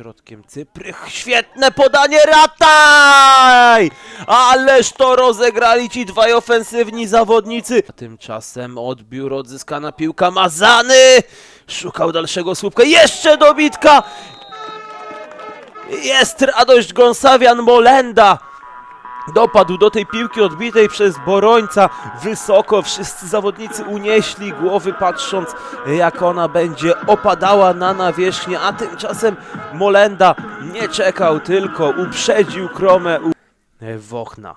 Środkiem Cyprych, świetne podanie, rataj! Ależ to rozegrali ci dwaj ofensywni zawodnicy. A tymczasem odbiór, odzyskana piłka, Mazany! Szukał dalszego słupka, jeszcze dobitka! Jest radość Gonsawian Molenda! Dopadł do tej piłki odbitej przez Borońca wysoko. Wszyscy zawodnicy unieśli głowy, patrząc jak ona będzie opadała na nawierzchnię. A tymczasem Molenda nie czekał, tylko uprzedził kromę u... Wochna.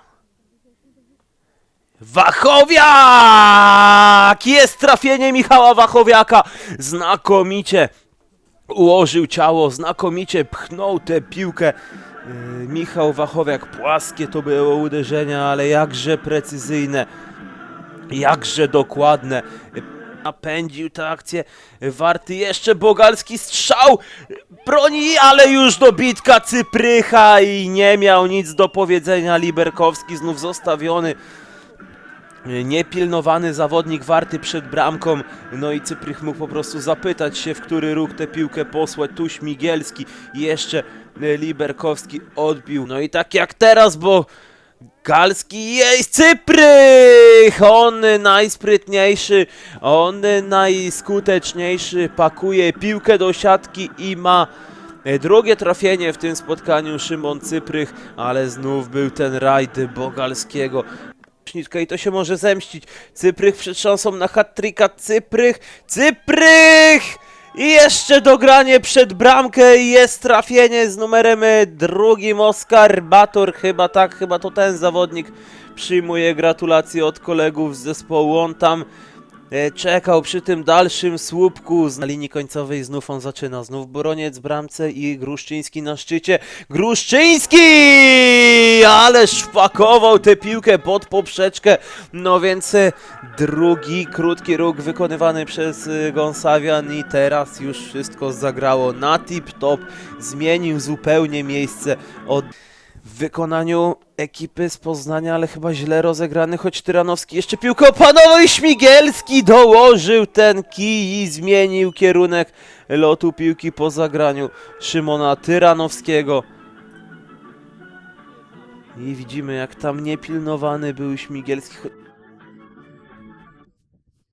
Wachowiak! Jest trafienie Michała Wachowiaka! Znakomicie ułożył ciało, znakomicie pchnął tę piłkę. Yy, Michał Wachowiak, płaskie to było uderzenia, ale jakże precyzyjne, jakże dokładne. Napędził tę akcję, warty jeszcze bogalski strzał, broni, ale już dobitka Cyprycha i nie miał nic do powiedzenia. Liberkowski znów zostawiony niepilnowany zawodnik warty przed bramką. No i Cyprych mógł po prostu zapytać się, w który róg tę piłkę posłać. Tu Śmigielski jeszcze Liberkowski odbił. No i tak jak teraz, bo Galski jest Cyprych! On najsprytniejszy, on najskuteczniejszy, pakuje piłkę do siatki i ma drugie trafienie w tym spotkaniu Szymon Cyprych, ale znów był ten rajd Bogalskiego. I to się może zemścić. Cyprych przed szansą na hat-tricka. Cyprych! Cyprych! I jeszcze dogranie przed bramkę i jest trafienie z numerem e, drugim Oskar Bator. Chyba tak, chyba to ten zawodnik przyjmuje gratulacje od kolegów z zespołu. On tam czekał przy tym dalszym słupku. Na linii końcowej znów on zaczyna. Znów Boroniec bramce i Gruszczyński na szczycie. Gruszczyński! Ależ wpakował tę piłkę pod poprzeczkę. No więc e, drugi krótki róg wykonywany przez e, Gonsawian i teraz już wszystko zagrało na tip-top. Zmienił zupełnie miejsce od w wykonaniu ekipy z Poznania, ale chyba źle rozegrany, choć Tyranowski jeszcze piłkę opanował i Śmigielski dołożył ten kij i zmienił kierunek lotu piłki po zagraniu Szymona Tyranowskiego. I widzimy jak tam niepilnowany był Śmigielski.